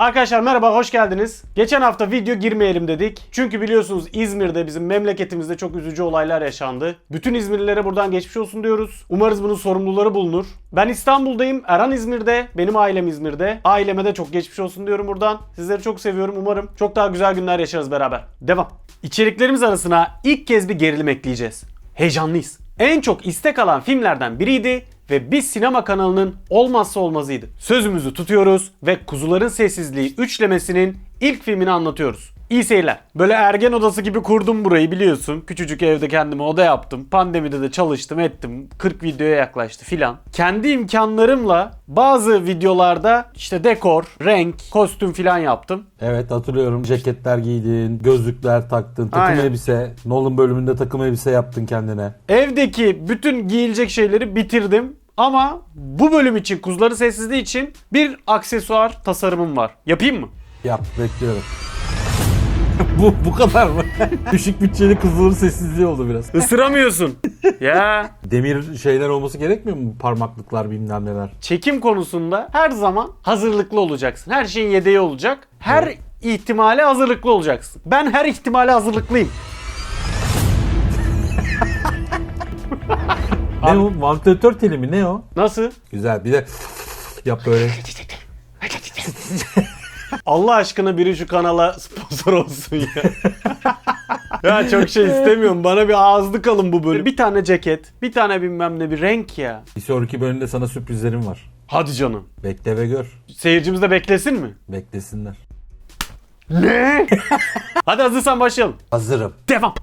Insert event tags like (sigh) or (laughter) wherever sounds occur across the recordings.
Arkadaşlar merhaba hoş geldiniz. Geçen hafta video girmeyelim dedik. Çünkü biliyorsunuz İzmir'de bizim memleketimizde çok üzücü olaylar yaşandı. Bütün İzmirlilere buradan geçmiş olsun diyoruz. Umarız bunun sorumluları bulunur. Ben İstanbul'dayım. Erhan İzmir'de. Benim ailem İzmir'de. Aileme de çok geçmiş olsun diyorum buradan. Sizleri çok seviyorum. Umarım çok daha güzel günler yaşarız beraber. Devam. İçeriklerimiz arasına ilk kez bir gerilim ekleyeceğiz. Heyecanlıyız. En çok istek alan filmlerden biriydi ve biz sinema kanalının olmazsa olmazıydı. Sözümüzü tutuyoruz ve Kuzuların Sessizliği üçlemesinin ilk filmini anlatıyoruz. İyi seyirler. Böyle ergen odası gibi kurdum burayı biliyorsun. Küçücük evde kendime oda yaptım. Pandemide de çalıştım ettim. 40 videoya yaklaştı filan. Kendi imkanlarımla bazı videolarda işte dekor, renk, kostüm filan yaptım. Evet hatırlıyorum. Ceketler giydin, gözlükler taktın, takım Aynen. elbise. Nolan bölümünde takım elbise yaptın kendine. Evdeki bütün giyilecek şeyleri bitirdim. Ama bu bölüm için, kuzuların sessizliği için bir aksesuar tasarımım var. Yapayım mı? Yap bekliyorum. (laughs) bu bu kadar mı? (laughs) Düşük bütçeli kızılır sessizliği oldu biraz. Isıramıyorsun. (laughs) ya Demir şeyler olması gerekmiyor mu? Parmaklıklar bilmem neler. çekim konusunda her zaman hazırlıklı olacaksın. Her şeyin yedeği olacak. Her ihtimale hazırlıklı olacaksın. Ben her ihtimale hazırlıklıyım. Ne o? Vantilatör teli mi? Ne o? Nasıl? Güzel. Bir de yap böyle. (laughs) Allah aşkına biri şu kanala sponsor olsun ya. (laughs) ya çok şey istemiyorum. Bana bir ağızlık alın bu bölüm. Bir tane ceket, bir tane bilmem ne bir renk ya. Bir sonraki bölümde sana sürprizlerim var. Hadi canım. Bekle ve gör. Seyircimiz de beklesin mi? Beklesinler. Ne? (laughs) Hadi hazırsan başlayalım. Hazırım. Devam.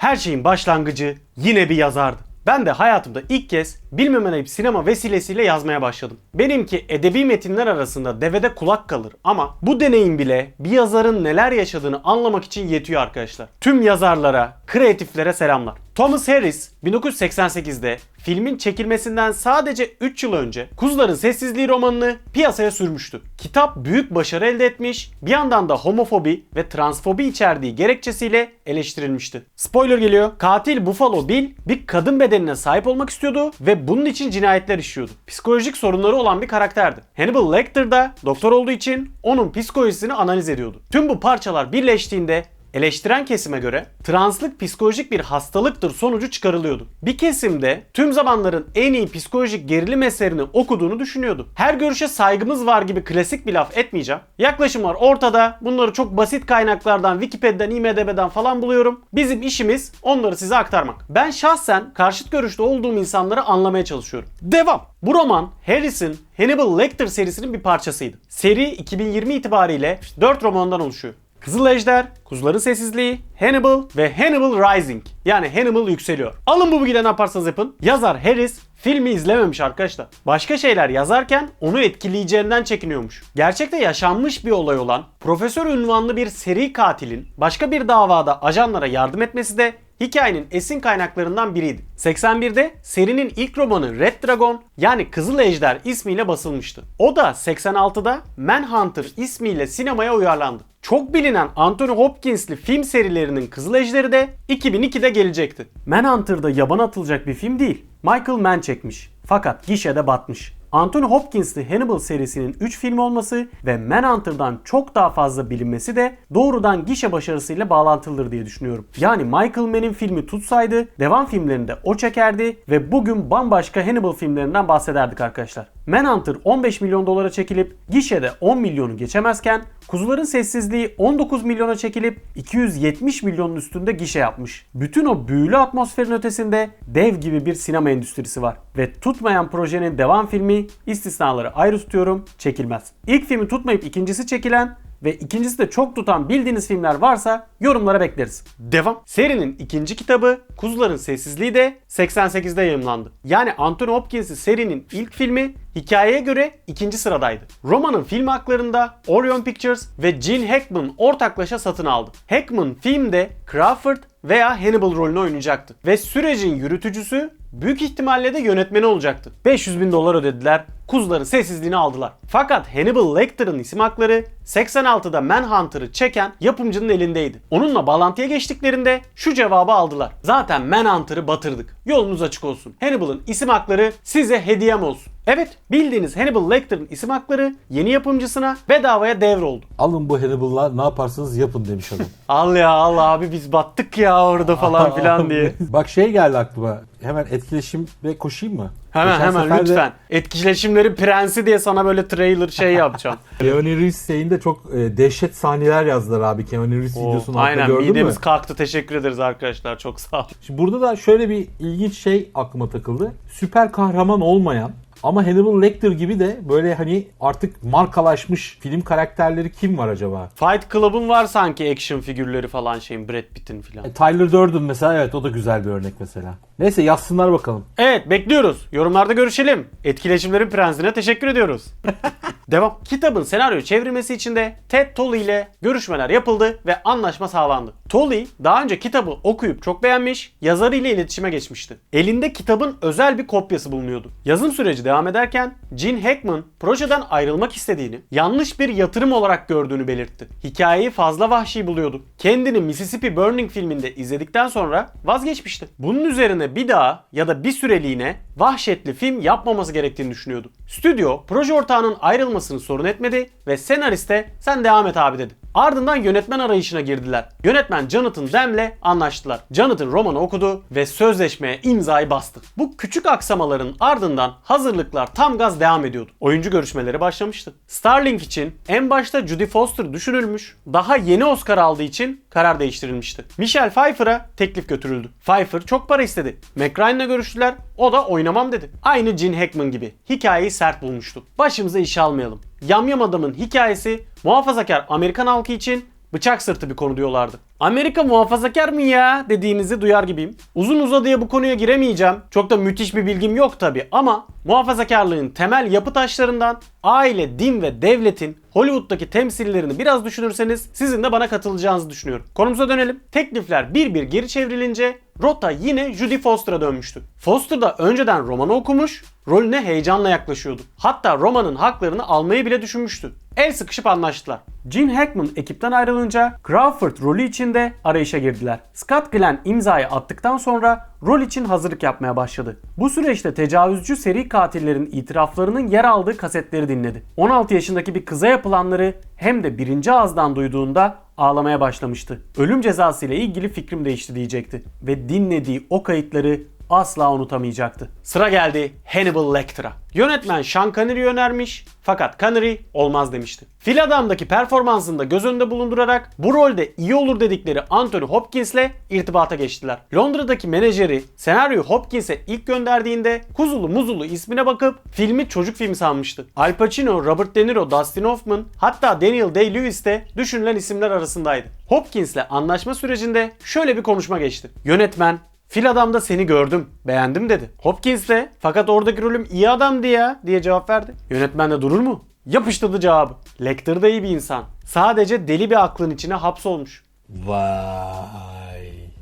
Her şeyin başlangıcı yine bir yazardı. Ben de hayatımda ilk kez bilmemen sinema vesilesiyle yazmaya başladım. Benimki edebi metinler arasında devede kulak kalır ama bu deneyim bile bir yazarın neler yaşadığını anlamak için yetiyor arkadaşlar. Tüm yazarlara, kreatiflere selamlar. Thomas Harris 1988'de filmin çekilmesinden sadece 3 yıl önce Kuzuların Sessizliği romanını piyasaya sürmüştü. Kitap büyük başarı elde etmiş, bir yandan da homofobi ve transfobi içerdiği gerekçesiyle eleştirilmişti. Spoiler geliyor. Katil Buffalo Bill bir kadın bedenine sahip olmak istiyordu ve bunun için cinayetler işliyordu. Psikolojik sorunları olan bir karakterdi. Hannibal Lecter da doktor olduğu için onun psikolojisini analiz ediyordu. Tüm bu parçalar birleştiğinde Eleştiren kesime göre translık psikolojik bir hastalıktır sonucu çıkarılıyordu. Bir kesimde tüm zamanların en iyi psikolojik gerilim eserini okuduğunu düşünüyordu. Her görüşe saygımız var gibi klasik bir laf etmeyeceğim. Yaklaşımlar ortada. Bunları çok basit kaynaklardan, Wikipedia'dan, IMDb'den falan buluyorum. Bizim işimiz onları size aktarmak. Ben şahsen karşıt görüşte olduğum insanları anlamaya çalışıyorum. Devam. Bu roman Harris'in Hannibal Lecter serisinin bir parçasıydı. Seri 2020 itibariyle 4 romandan oluşuyor. Kızıl Ejder, Kuzuların Sessizliği, Hannibal ve Hannibal Rising. Yani Hannibal yükseliyor. Alın bu bilgileri ne yaparsanız yapın. Yazar Harris filmi izlememiş arkadaşlar. Başka şeyler yazarken onu etkileyeceğinden çekiniyormuş. Gerçekte yaşanmış bir olay olan profesör ünvanlı bir seri katilin başka bir davada ajanlara yardım etmesi de hikayenin esin kaynaklarından biriydi. 81'de serinin ilk romanı Red Dragon yani Kızıl Ejder ismiyle basılmıştı. O da 86'da Manhunter ismiyle sinemaya uyarlandı. Çok bilinen Anthony Hopkins'li film serilerinin Kızıl Ejderi de 2002'de gelecekti. Manhunter'da yaban atılacak bir film değil. Michael Mann çekmiş. Fakat gişede batmış. Anthony Hopkins'li Hannibal serisinin 3 film olması ve Manhunter'dan çok daha fazla bilinmesi de doğrudan gişe başarısıyla bağlantılıdır diye düşünüyorum. Yani Michael Mann'in filmi tutsaydı devam filmlerinde o çekerdi ve bugün bambaşka Hannibal filmlerinden bahsederdik arkadaşlar. Manhunter 15 milyon dolara çekilip gişede 10 milyonu geçemezken Kuzuların Sessizliği 19 milyona çekilip 270 milyonun üstünde gişe yapmış. Bütün o büyülü atmosferin ötesinde dev gibi bir sinema endüstrisi var. Ve tutmayan projenin devam filmi istisnaları ayrı tutuyorum çekilmez. İlk filmi tutmayıp ikincisi çekilen ve ikincisi de çok tutan bildiğiniz filmler varsa yorumlara bekleriz. Devam. Serinin ikinci kitabı Kuzuların Sessizliği de 88'de yayımlandı. Yani Anthony Hopkins'in serinin ilk filmi hikayeye göre ikinci sıradaydı. Romanın film haklarında Orion Pictures ve Gene Hackman ortaklaşa satın aldı. Hackman filmde Crawford veya Hannibal rolünü oynayacaktı. Ve sürecin yürütücüsü büyük ihtimalle de yönetmeni olacaktı. 500 bin dolar ödediler, kuzuların sessizliğini aldılar. Fakat Hannibal Lecter'ın isim hakları 86'da Manhunter'ı çeken yapımcının elindeydi. Onunla bağlantıya geçtiklerinde şu cevabı aldılar. Zaten Manhunter'ı batırdık. Yolunuz açık olsun. Hannibal'ın isim hakları size hediyem olsun. Evet, bildiğiniz Hannibal Lecter'ın isim hakları yeni yapımcısına bedavaya devroldu. Alın bu Hannibal'la ne yaparsanız yapın demiş adam. (laughs) Al ya al abi biz battık ya orada falan (laughs) filan diye. Bak şey geldi aklıma. Hemen etkileşim ve koşayım mı? Hemen Geçen hemen sefer de lütfen. Etkileşimlerin prensi diye sana böyle trailer şey yapacağım. (laughs) Keanu Reeves şeyinde çok e, dehşet sahneler yazdılar abi. Keanu Reeves Oo, videosunu altta aynen gördün midemiz mü? kalktı. Teşekkür ederiz arkadaşlar. Çok sağ ol. Şimdi burada da şöyle bir ilginç şey aklıma takıldı. Süper kahraman olmayan ama Hannibal Lecter gibi de böyle hani artık markalaşmış film karakterleri kim var acaba? Fight Club'un var sanki action figürleri falan şeyin Brad Pitt'in filan. E, Tyler Durden mesela evet o da güzel bir örnek mesela. Neyse yazsınlar bakalım. Evet bekliyoruz. Yorumlarda görüşelim. Etkileşimlerin prensine teşekkür ediyoruz. (laughs) Devam. Kitabın senaryo çevirmesi için de Ted Tolley ile görüşmeler yapıldı ve anlaşma sağlandı. Tolley daha önce kitabı okuyup çok beğenmiş, yazarı ile iletişime geçmişti. Elinde kitabın özel bir kopyası bulunuyordu. Yazım süreci devam ederken Gene Hackman projeden ayrılmak istediğini, yanlış bir yatırım olarak gördüğünü belirtti. Hikayeyi fazla vahşi buluyordu. Kendini Mississippi Burning filminde izledikten sonra vazgeçmişti. Bunun üzerine bir daha ya da bir süreliğine vahşetli film yapmaması gerektiğini düşünüyordu. Stüdyo proje ortağının ayrılmasını sorun etmedi ve senariste sen devam et abi dedi. Ardından yönetmen arayışına girdiler. Yönetmen Jonathan Dem'le anlaştılar. Jonathan romanı okudu ve sözleşmeye imzayı bastı. Bu küçük aksamaların ardından hazırlıklar tam gaz devam ediyordu. Oyuncu görüşmeleri başlamıştı. Starlink için en başta Judy Foster düşünülmüş, daha yeni Oscar aldığı için karar değiştirilmişti. Michelle Pfeiffer'a teklif götürüldü. Pfeiffer çok para istedi. McRyan'la görüştüler, o da oynamam dedi. Aynı Gene Hackman gibi. Hikayeyi sert bulmuştu. Başımıza iş almayalım. Yamyam adamın hikayesi muhafazakar Amerikan halkı için bıçak sırtı bir konu diyorlardı. Amerika muhafazakar mı ya dediğinizi duyar gibiyim. Uzun uzadıya bu konuya giremeyeceğim. Çok da müthiş bir bilgim yok tabi ama muhafazakarlığın temel yapı taşlarından aile, din ve devletin Hollywood'daki temsillerini biraz düşünürseniz sizin de bana katılacağınızı düşünüyorum. Konumuza dönelim. Teklifler bir bir geri çevrilince rota yine Judy Foster'a dönmüştü. Foster da önceden romanı okumuş, rolüne heyecanla yaklaşıyordu. Hatta romanın haklarını almayı bile düşünmüştü. El sıkışıp anlaştılar. Gene Hackman ekipten ayrılınca Crawford rolü için de arayışa girdiler. Scott Glenn imzayı attıktan sonra rol için hazırlık yapmaya başladı. Bu süreçte tecavüzcü seri katillerin itiraflarının yer aldığı kasetleri dinledi. 16 yaşındaki bir kıza yapılanları hem de birinci ağızdan duyduğunda ağlamaya başlamıştı. Ölüm cezası ile ilgili fikrim değişti diyecekti. Ve dinlediği o kayıtları asla unutamayacaktı. Sıra geldi Hannibal Lecter'a. Yönetmen Sean Connery önermiş fakat Connery olmaz demişti. Fil Adam'daki performansını da göz önünde bulundurarak bu rolde iyi olur dedikleri Anthony Hopkins'le irtibata geçtiler. Londra'daki menajeri senaryoyu Hopkins'e ilk gönderdiğinde Kuzulu Muzulu ismine bakıp filmi çocuk filmi sanmıştı. Al Pacino, Robert De Niro, Dustin Hoffman hatta Daniel Day-Lewis de düşünülen isimler arasındaydı. Hopkins'le anlaşma sürecinde şöyle bir konuşma geçti. Yönetmen Fil adamda seni gördüm, beğendim dedi. Hopkins de fakat oradaki rolüm iyi adamdı ya diye cevap verdi. Yönetmen de durur mu? Yapıştırdı cevabı. Lecter da iyi bir insan. Sadece deli bir aklın içine hapsolmuş. Vay.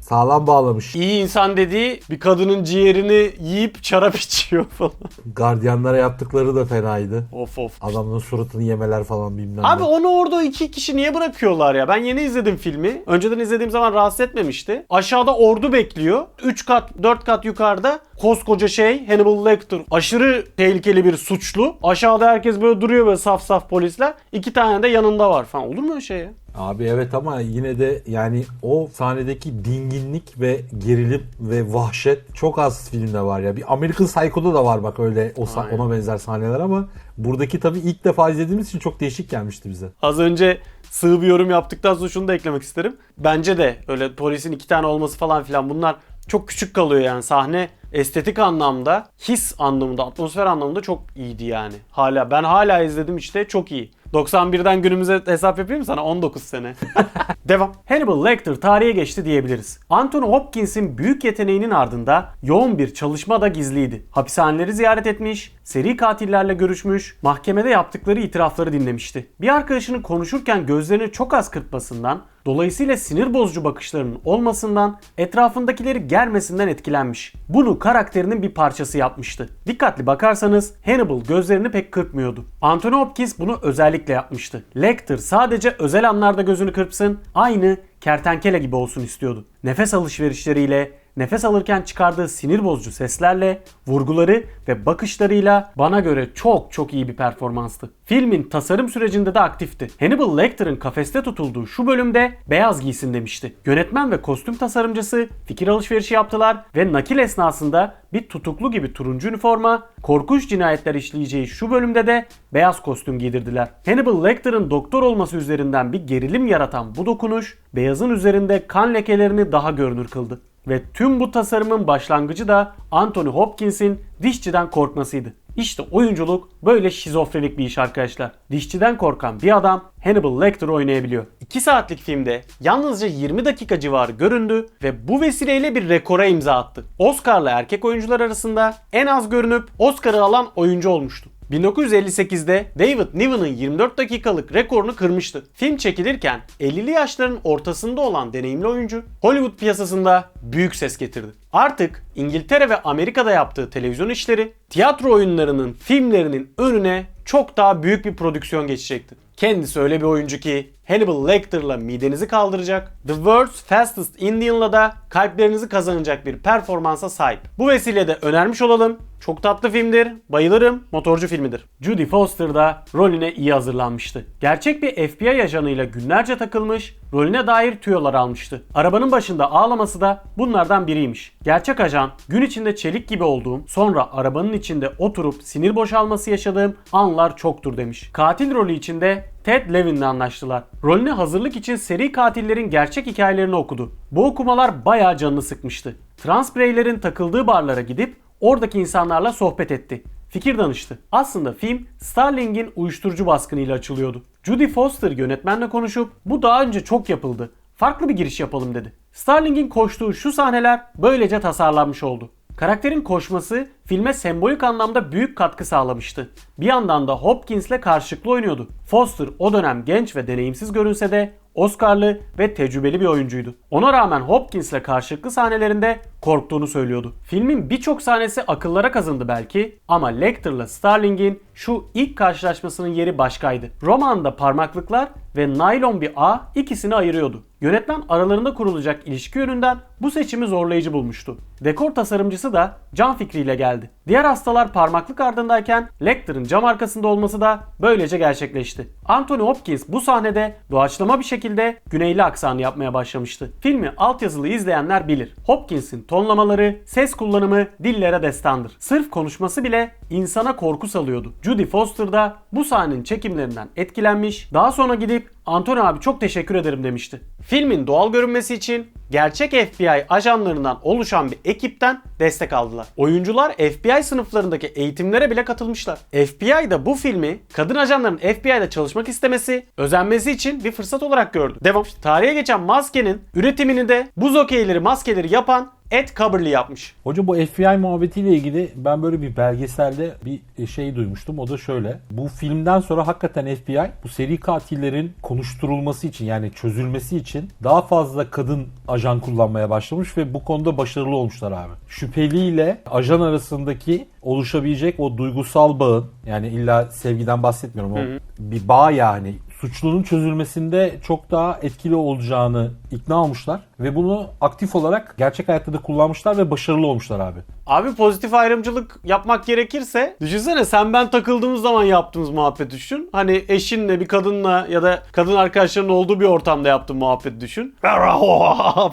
Sağlam bağlamış. İyi insan dediği bir kadının ciğerini yiyip şarap (laughs) içiyor falan. Gardiyanlara yaptıkları da fenaydı. of of. Adamın suratını yemeler falan bilmem Abi ne. onu orada iki kişi niye bırakıyorlar ya? Ben yeni izledim filmi. Önceden izlediğim zaman rahatsız etmemişti. Aşağıda ordu bekliyor. 3 kat 4 kat yukarıda koskoca şey Hannibal Lecter. Aşırı tehlikeli bir suçlu. Aşağıda herkes böyle duruyor böyle saf saf polisler. İki tane de yanında var falan. Olur mu öyle şey ya? Abi evet ama yine de yani o sahnedeki dinginlik ve gerilim ve vahşet çok az filmde var ya. Bir American Psycho'da da var bak öyle o sa- Aynen. ona benzer sahneler ama buradaki tabii ilk defa izlediğimiz için çok değişik gelmişti bize. Az önce sığ bir yorum yaptıktan sonra şunu da eklemek isterim. Bence de öyle polisin iki tane olması falan filan bunlar çok küçük kalıyor yani sahne estetik anlamda, his anlamında, atmosfer anlamında çok iyiydi yani. Hala ben hala izledim işte çok iyi. 91'den günümüze hesap yapayım sana 19 sene. (laughs) Devam. Hannibal Lecter tarihe geçti diyebiliriz. Anthony Hopkins'in büyük yeteneğinin ardında yoğun bir çalışma da gizliydi. Hapishaneleri ziyaret etmiş, seri katillerle görüşmüş, mahkemede yaptıkları itirafları dinlemişti. Bir arkadaşının konuşurken gözlerini çok az kırpmasından Dolayısıyla sinir bozucu bakışlarının olmasından, etrafındakileri germesinden etkilenmiş. Bunu karakterinin bir parçası yapmıştı. Dikkatli bakarsanız Hannibal gözlerini pek kırpmıyordu. Anthony Hopkins bunu özellikle yapmıştı. Lecter sadece özel anlarda gözünü kırpsın, aynı kertenkele gibi olsun istiyordu. Nefes alışverişleriyle, nefes alırken çıkardığı sinir bozucu seslerle, vurguları ve bakışlarıyla bana göre çok çok iyi bir performanstı. Filmin tasarım sürecinde de aktifti. Hannibal Lecter'ın kafeste tutulduğu şu bölümde beyaz giysin demişti. Yönetmen ve kostüm tasarımcısı fikir alışverişi yaptılar ve nakil esnasında bir tutuklu gibi turuncu üniforma, korkunç cinayetler işleyeceği şu bölümde de beyaz kostüm giydirdiler. Hannibal Lecter'ın doktor olması üzerinden bir gerilim yaratan bu dokunuş, beyazın üzerinde kan lekelerini daha görünür kıldı. Ve tüm bu tasarımın başlangıcı da Anthony Hopkins'in dişçiden korkmasıydı. İşte oyunculuk böyle şizofrenik bir iş arkadaşlar. Dişçiden korkan bir adam Hannibal Lecter oynayabiliyor. 2 saatlik filmde yalnızca 20 dakika civarı göründü ve bu vesileyle bir rekora imza attı. Oscar'lı erkek oyuncular arasında en az görünüp Oscar'ı alan oyuncu olmuştu. 1958'de David Niven'ın 24 dakikalık rekorunu kırmıştı. Film çekilirken 50'li yaşların ortasında olan deneyimli oyuncu Hollywood piyasasında büyük ses getirdi. Artık İngiltere ve Amerika'da yaptığı televizyon işleri tiyatro oyunlarının, filmlerinin önüne çok daha büyük bir prodüksiyon geçecekti. Kendisi öyle bir oyuncu ki Hannibal Lecter'la midenizi kaldıracak, The World's Fastest Indian'la da kalplerinizi kazanacak bir performansa sahip. Bu vesileyle önermiş olalım. Çok tatlı filmdir, bayılırım, motorcu filmidir. Judy Foster da rolüne iyi hazırlanmıştı. Gerçek bir FBI ajanıyla günlerce takılmış, rolüne dair tüyolar almıştı. Arabanın başında ağlaması da bunlardan biriymiş. Gerçek ajan, gün içinde çelik gibi olduğum, sonra arabanın içinde oturup sinir boşalması yaşadığım anlar çoktur demiş. Katil rolü içinde Ted Levin'le anlaştılar. Rolüne hazırlık için seri katillerin gerçek hikayelerini okudu. Bu okumalar bayağı canını sıkmıştı. Trans bireylerin takıldığı barlara gidip oradaki insanlarla sohbet etti. Fikir danıştı. Aslında film Starling'in uyuşturucu baskınıyla açılıyordu. Judy Foster yönetmenle konuşup bu daha önce çok yapıldı. Farklı bir giriş yapalım dedi. Starling'in koştuğu şu sahneler böylece tasarlanmış oldu. Karakterin koşması filme sembolik anlamda büyük katkı sağlamıştı. Bir yandan da Hopkins'le karşılıklı oynuyordu. Foster o dönem genç ve deneyimsiz görünse de Oscar'lı ve tecrübeli bir oyuncuydu. Ona rağmen Hopkins'le karşılıklı sahnelerinde korktuğunu söylüyordu. Filmin birçok sahnesi akıllara kazındı belki ama Lecter'la Starling'in şu ilk karşılaşmasının yeri başkaydı. Romanda parmaklıklar ve naylon bir ağ ikisini ayırıyordu. Yönetmen aralarında kurulacak ilişki yönünden bu seçimi zorlayıcı bulmuştu. Dekor tasarımcısı da can fikriyle geldi. Diğer hastalar parmaklık ardındayken Lecter'ın cam arkasında olması da böylece gerçekleşti. Anthony Hopkins bu sahnede doğaçlama bir şekilde güneyli aksanı yapmaya başlamıştı. Filmi altyazılı izleyenler bilir. Hopkins'in tonlamaları, ses kullanımı dillere destandır. Sırf konuşması bile insana korku salıyordu. Judy Foster da bu sahnenin çekimlerinden etkilenmiş. Daha sonra gidip Anthony abi çok teşekkür ederim demişti. Filmin doğal görünmesi için gerçek FBI ajanlarından oluşan bir ekipten destek aldılar. Oyuncular FBI sınıflarındaki eğitimlere bile katılmışlar. FBI da bu filmi kadın ajanların FBI'de çalışmak istemesi, özenmesi için bir fırsat olarak gördü. Devam. Tarihe geçen maskenin üretimini de buz okeyleri maskeleri yapan Ed Coverly yapmış. Hocam bu FBI muhabbetiyle ilgili ben böyle bir belgeselde bir şey duymuştum. O da şöyle. Bu filmden sonra hakikaten FBI bu seri katillerin konuşturulması için yani çözülmesi için daha fazla kadın ajan kullanmaya başlamış ve bu konuda başarılı olmuşlar abi. Şüpheliyle ajan arasındaki oluşabilecek o duygusal bağın yani illa sevgiden bahsetmiyorum o bir bağ yani suçlunun çözülmesinde çok daha etkili olacağını ikna olmuşlar ve bunu aktif olarak gerçek hayatta da kullanmışlar ve başarılı olmuşlar abi. Abi pozitif ayrımcılık yapmak gerekirse düşünsene sen ben takıldığımız zaman yaptığımız muhabbet düşün. Hani eşinle bir kadınla ya da kadın arkadaşlarının olduğu bir ortamda yaptığın muhabbet düşün. (laughs)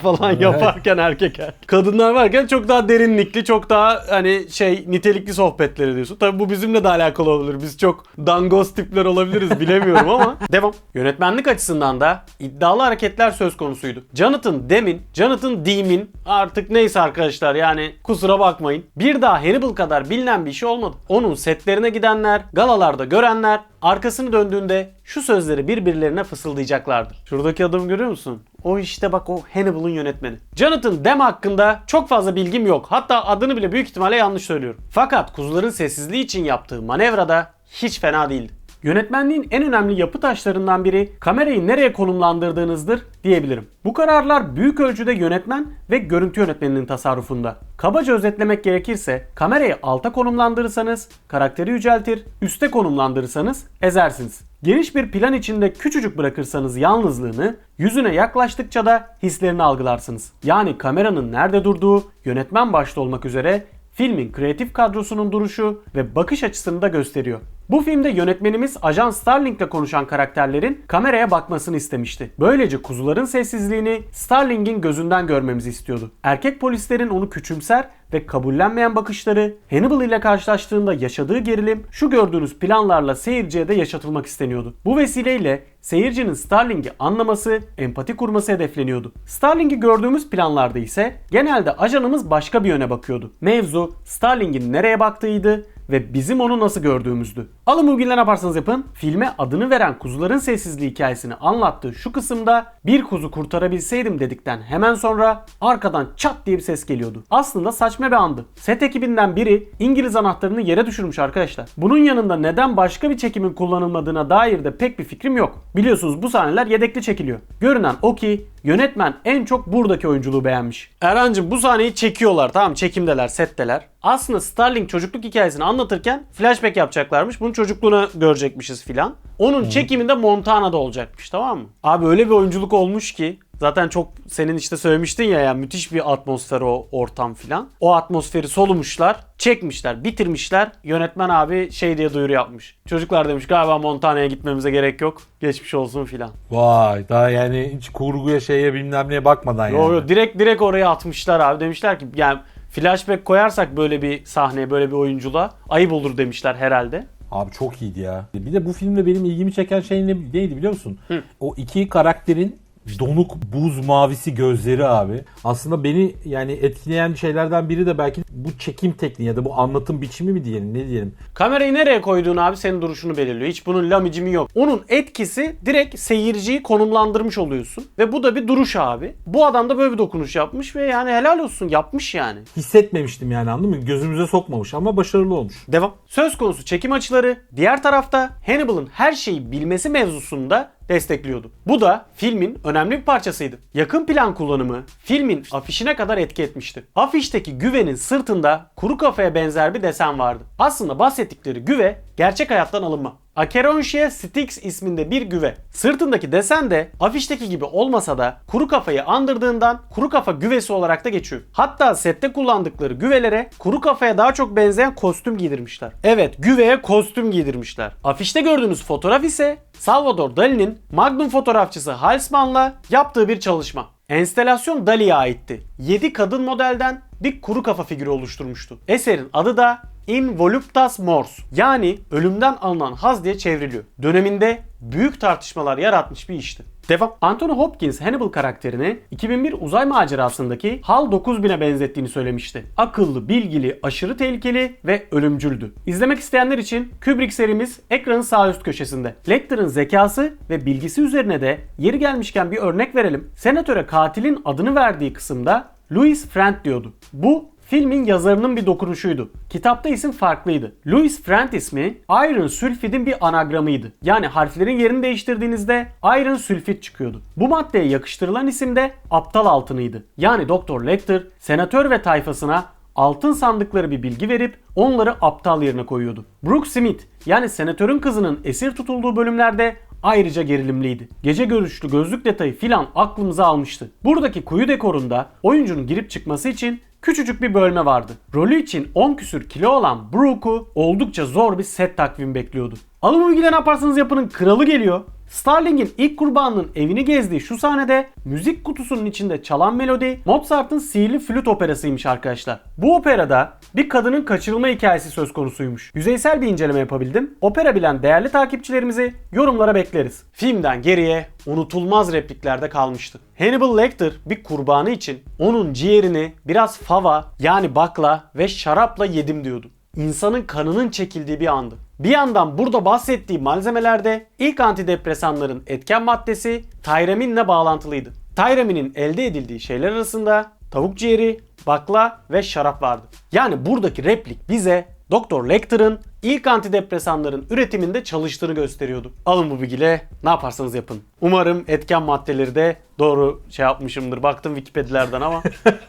falan yaparken erkek erkek. Kadınlar varken çok daha derinlikli, çok daha hani şey nitelikli sohbetler ediyorsun. Tabii bu bizimle de alakalı olabilir. Biz çok dangoz tipler olabiliriz bilemiyorum ama. (laughs) Devam. Yönetmenlik açısından da iddialı hareketler söz konusuydu. Jonathan Dem'in, Jonathan Deem'in artık neyse arkadaşlar yani kusura bakmayın. Bir daha Hannibal kadar bilinen bir şey olmadı. Onun setlerine gidenler, galalarda görenler arkasını döndüğünde şu sözleri birbirlerine fısıldayacaklardı. Şuradaki adamı görüyor musun? O işte bak o Hannibal'ın yönetmeni. Jonathan Demme hakkında çok fazla bilgim yok. Hatta adını bile büyük ihtimalle yanlış söylüyorum. Fakat kuzuların sessizliği için yaptığı manevrada hiç fena değildi. Yönetmenliğin en önemli yapı taşlarından biri kamerayı nereye konumlandırdığınızdır diyebilirim. Bu kararlar büyük ölçüde yönetmen ve görüntü yönetmeninin tasarrufunda. Kabaca özetlemek gerekirse kamerayı alta konumlandırırsanız karakteri yüceltir, üste konumlandırırsanız ezersiniz. Geniş bir plan içinde küçücük bırakırsanız yalnızlığını, yüzüne yaklaştıkça da hislerini algılarsınız. Yani kameranın nerede durduğu, yönetmen başta olmak üzere filmin kreatif kadrosunun duruşu ve bakış açısını da gösteriyor. Bu filmde yönetmenimiz Ajan Starling ile konuşan karakterlerin kameraya bakmasını istemişti. Böylece kuzuların sessizliğini Starling'in gözünden görmemizi istiyordu. Erkek polislerin onu küçümser ve kabullenmeyen bakışları, Hannibal ile karşılaştığında yaşadığı gerilim şu gördüğünüz planlarla seyirciye de yaşatılmak isteniyordu. Bu vesileyle seyircinin Starling'i anlaması, empati kurması hedefleniyordu. Starling'i gördüğümüz planlarda ise genelde ajanımız başka bir yöne bakıyordu. Mevzu Starling'in nereye baktığıydı ve bizim onu nasıl gördüğümüzdü. Alın bugün ne yaparsanız yapın, filme adını veren kuzuların sessizliği hikayesini anlattığı şu kısımda bir kuzu kurtarabilseydim dedikten hemen sonra arkadan çat diye bir ses geliyordu. Aslında saçma bir andı. Set ekibinden biri İngiliz anahtarını yere düşürmüş arkadaşlar. Bunun yanında neden başka bir çekimin kullanılmadığına dair de pek bir fikrim yok. Biliyorsunuz bu sahneler yedekli çekiliyor. Görünen o ki yönetmen en çok buradaki oyunculuğu beğenmiş. Erhan'cığım bu sahneyi çekiyorlar tamam çekimdeler setteler. Aslında Starling çocukluk hikayesini anlatırken flashback yapacaklarmış. Bunun çocukluğunu görecekmişiz filan. Onun çekiminde Montana'da olacakmış tamam mı? Abi öyle bir oyunculuk olmuş ki Zaten çok senin işte söylemiştin ya ya müthiş bir atmosfer o ortam filan. O atmosferi solumuşlar, çekmişler, bitirmişler. Yönetmen abi şey diye duyuru yapmış. Çocuklar demiş galiba Montana'ya gitmemize gerek yok. Geçmiş olsun filan. Vay daha yani hiç kurguya şeye bilmem neye bakmadan yani. Yo yo direkt direkt oraya atmışlar abi. Demişler ki yani flashback koyarsak böyle bir sahneye, böyle bir oyunculuğa ayıp olur demişler herhalde. Abi çok iyiydi ya. Bir de bu filmde benim ilgimi çeken şey ne, neydi biliyor musun? O iki karakterin donuk buz mavisi gözleri abi. Aslında beni yani etkileyen şeylerden biri de belki bu çekim tekniği ya da bu anlatım biçimi mi diyelim ne diyelim. Kamerayı nereye koyduğun abi senin duruşunu belirliyor. Hiç bunun lamicimi yok. Onun etkisi direkt seyirciyi konumlandırmış oluyorsun. Ve bu da bir duruş abi. Bu adam da böyle bir dokunuş yapmış ve yani helal olsun yapmış yani. Hissetmemiştim yani anladın mı? Gözümüze sokmamış ama başarılı olmuş. Devam. Söz konusu çekim açıları diğer tarafta Hannibal'ın her şeyi bilmesi mevzusunda destekliyordu. Bu da filmin önemli bir parçasıydı. Yakın plan kullanımı filmin afişine kadar etki etmişti. Afişteki güvenin sırtında kuru kafaya benzer bir desen vardı. Aslında bahsettikleri güve gerçek hayattan alınma. Acherontia Styx isminde bir güve. Sırtındaki desen de afişteki gibi olmasa da kuru kafayı andırdığından kuru kafa güvesi olarak da geçiyor. Hatta sette kullandıkları güvelere kuru kafaya daha çok benzeyen kostüm giydirmişler. Evet güveye kostüm giydirmişler. Afişte gördüğünüz fotoğraf ise Salvador Dali'nin Magnum fotoğrafçısı Halsman'la yaptığı bir çalışma. Enstelasyon Dali'ye aitti. 7 kadın modelden bir kuru kafa figürü oluşturmuştu. Eserin adı da In Voluptas Mors yani ölümden alınan haz diye çevriliyor. Döneminde büyük tartışmalar yaratmış bir işti. Devam. Anthony Hopkins Hannibal karakterini 2001 uzay macerasındaki HAL 9000'e benzettiğini söylemişti. Akıllı, bilgili, aşırı tehlikeli ve ölümcüldü. İzlemek isteyenler için Kubrick serimiz ekranın sağ üst köşesinde. Lecter'ın zekası ve bilgisi üzerine de yeri gelmişken bir örnek verelim. Senatöre katilin adını verdiği kısımda Louis Friend diyordu. Bu Filmin yazarının bir dokunuşuydu. Kitapta isim farklıydı. Louis Friend ismi Iron Sulfid'in bir anagramıydı. Yani harflerin yerini değiştirdiğinizde Iron Sulfid çıkıyordu. Bu maddeye yakıştırılan isim de aptal altınıydı. Yani Doktor Lecter senatör ve tayfasına altın sandıkları bir bilgi verip onları aptal yerine koyuyordu. Brooke Smith yani senatörün kızının esir tutulduğu bölümlerde ayrıca gerilimliydi. Gece görüşlü gözlük detayı filan aklımıza almıştı. Buradaki kuyu dekorunda oyuncunun girip çıkması için küçücük bir bölme vardı. Rolü için 10 küsür kilo olan Brooke'u oldukça zor bir set takvimi bekliyordu. Alın ne yaparsanız yapının kralı geliyor. Starling'in ilk kurbanının evini gezdiği şu sahnede müzik kutusunun içinde çalan melodi Mozart'ın sihirli flüt operasıymış arkadaşlar. Bu operada bir kadının kaçırılma hikayesi söz konusuymuş. Yüzeysel bir inceleme yapabildim. Opera bilen değerli takipçilerimizi yorumlara bekleriz. Filmden geriye unutulmaz repliklerde kalmıştı. Hannibal Lecter bir kurbanı için onun ciğerini biraz fava yani bakla ve şarapla yedim diyordu insanın kanının çekildiği bir andı. Bir yandan burada bahsettiği malzemelerde ilk antidepresanların etken maddesi Tyramin'le bağlantılıydı. Tyramin'in elde edildiği şeyler arasında tavuk ciğeri, bakla ve şarap vardı. Yani buradaki replik bize Dr. Lecter'ın ilk antidepresanların üretiminde çalıştığını gösteriyordu. Alın bu bilgiyle ne yaparsanız yapın. Umarım etken maddeleri de doğru şey yapmışımdır. Baktım Wikipedia'lardan ama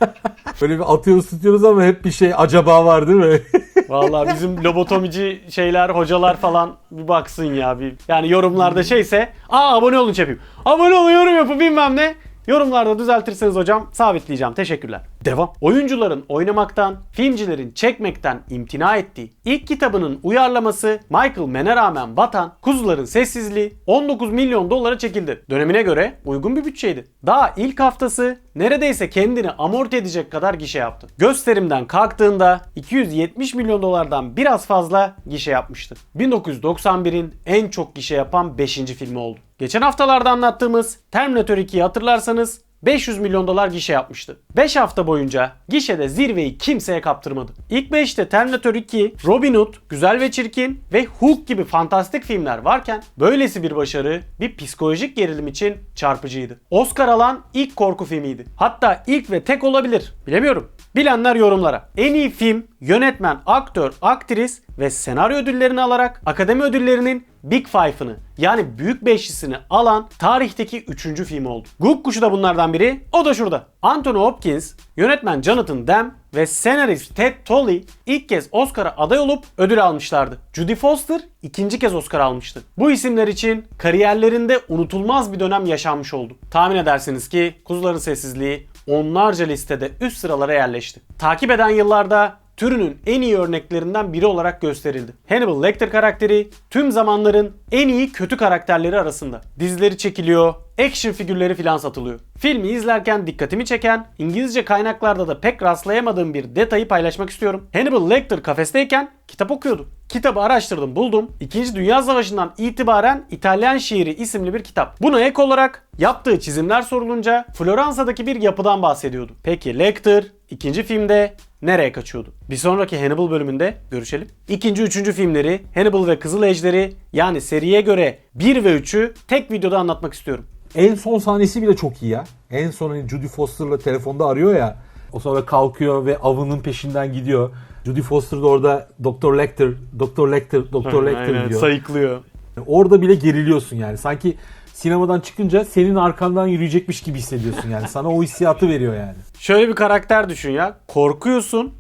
(laughs) Böyle bir atıyoruz tutuyoruz ama hep bir şey acaba var değil mi? (laughs) Vallahi bizim lobotomici şeyler, hocalar falan bir baksın ya. Bir, yani yorumlarda şeyse, aa abone olun yapayım. Abone olun, yorum yapın bilmem ne. Yorumlarda düzeltirseniz hocam sabitleyeceğim. Teşekkürler. Devam. Oyuncuların oynamaktan, filmcilerin çekmekten imtina ettiği ilk kitabının uyarlaması Michael Mann'e rağmen batan Kuzuların Sessizliği 19 milyon dolara çekildi. Dönemine göre uygun bir bütçeydi. Daha ilk haftası neredeyse kendini amorti edecek kadar gişe yaptı. Gösterimden kalktığında 270 milyon dolardan biraz fazla gişe yapmıştı. 1991'in en çok gişe yapan 5. filmi oldu. Geçen haftalarda anlattığımız Terminator 2'yi hatırlarsanız 500 milyon dolar gişe yapmıştı. 5 hafta boyunca gişede zirveyi kimseye kaptırmadı. İlk 5'te Terminator 2, Robin Hood, Güzel ve Çirkin ve Hulk gibi fantastik filmler varken böylesi bir başarı bir psikolojik gerilim için çarpıcıydı. Oscar alan ilk korku filmiydi. Hatta ilk ve tek olabilir. Bilemiyorum. Bilenler yorumlara. En iyi film, yönetmen, aktör, aktris ve senaryo ödüllerini alarak akademi ödüllerinin Big Five'ını yani büyük beşlisini alan tarihteki 3. film oldu. Guguk Kuşu da bunlardan biri. O da şurada. Anthony Hopkins, yönetmen Jonathan Demme ve senarist Ted Tolley ilk kez Oscar'a aday olup ödül almışlardı. Judy Foster ikinci kez Oscar almıştı. Bu isimler için kariyerlerinde unutulmaz bir dönem yaşanmış oldu. Tahmin edersiniz ki Kuzuların Sessizliği onlarca listede üst sıralara yerleşti. Takip eden yıllarda türünün en iyi örneklerinden biri olarak gösterildi. Hannibal Lecter karakteri tüm zamanların en iyi kötü karakterleri arasında. Dizileri çekiliyor, action figürleri filan satılıyor. Filmi izlerken dikkatimi çeken, İngilizce kaynaklarda da pek rastlayamadığım bir detayı paylaşmak istiyorum. Hannibal Lecter kafesteyken kitap okuyordu. Kitabı araştırdım buldum. İkinci Dünya Savaşı'ndan itibaren İtalyan Şiiri isimli bir kitap. Buna ek olarak yaptığı çizimler sorulunca Floransa'daki bir yapıdan bahsediyordu. Peki Lecter ikinci filmde nereye kaçıyordu? Bir sonraki Hannibal bölümünde görüşelim. İkinci, üçüncü filmleri Hannibal ve Kızıl Ejderi yani seriye göre 1 ve 3'ü tek videoda anlatmak istiyorum. en son sahnesi bile çok iyi ya. En son hani Judy Foster'la telefonda arıyor ya. O sonra kalkıyor ve avının peşinden gidiyor. Judy Foster da orada Dr. Lecter, Dr. Lecter, Dr. Lecter diyor. sayıklıyor. Orada bile geriliyorsun yani. Sanki sinemadan çıkınca senin arkandan yürüyecekmiş gibi hissediyorsun yani. Sana o hissiyatı veriyor yani. Şöyle bir karakter düşün ya. Korkuyorsun,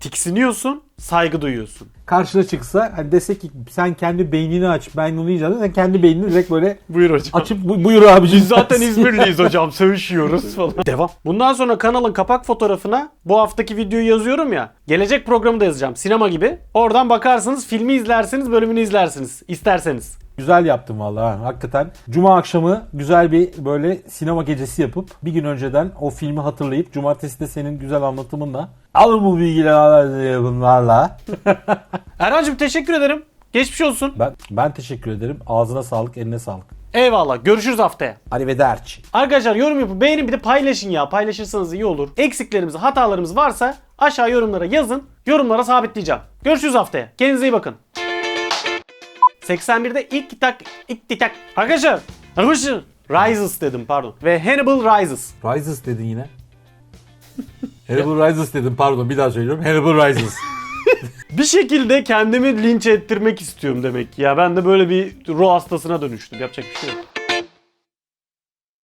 tiksiniyorsun, saygı duyuyorsun. Karşına çıksa hani dese ki sen kendi beynini aç ben bunu yiyeceğim. Sen kendi beynini direkt böyle Buyur hocam. açıp "Bu- buyur abicim. Biz zaten (laughs) İzmirliyiz hocam. Sövüşüyoruz falan. (laughs) Devam. Bundan sonra kanalın kapak fotoğrafına bu haftaki videoyu yazıyorum ya. Gelecek programı da yazacağım. Sinema gibi. Oradan bakarsınız, filmi izlersiniz, bölümünü izlersiniz. İsterseniz. Güzel yaptın vallahi ha, hakikaten. Cuma akşamı güzel bir böyle sinema gecesi yapıp bir gün önceden o filmi hatırlayıp cumartesi de senin güzel anlatımınla alın bu bilgileri bunlarla. (laughs) Erhan'cığım teşekkür ederim. Geçmiş olsun. Ben ben teşekkür ederim. Ağzına sağlık, eline sağlık. Eyvallah. Görüşürüz haftaya. Arrivederci. Arkadaşlar yorum yapın. Beğenin bir de paylaşın ya. Paylaşırsanız iyi olur. Eksiklerimiz, hatalarımız varsa aşağı yorumlara yazın. Yorumlara sabitleyeceğim. Görüşürüz haftaya. Kendinize iyi bakın. 81'de ilk kitak, ilk titak. Arkadaşlar, arkadaşlar. Rises dedim pardon. Ve Hannibal Rises. Rises dedin yine. (laughs) Hannibal Rises dedim pardon bir daha söylüyorum. Hannibal Rises. (laughs) Bir şekilde kendimi linç ettirmek istiyorum demek. Ya ben de böyle bir ruh hastasına dönüştüm. Yapacak bir şey yok.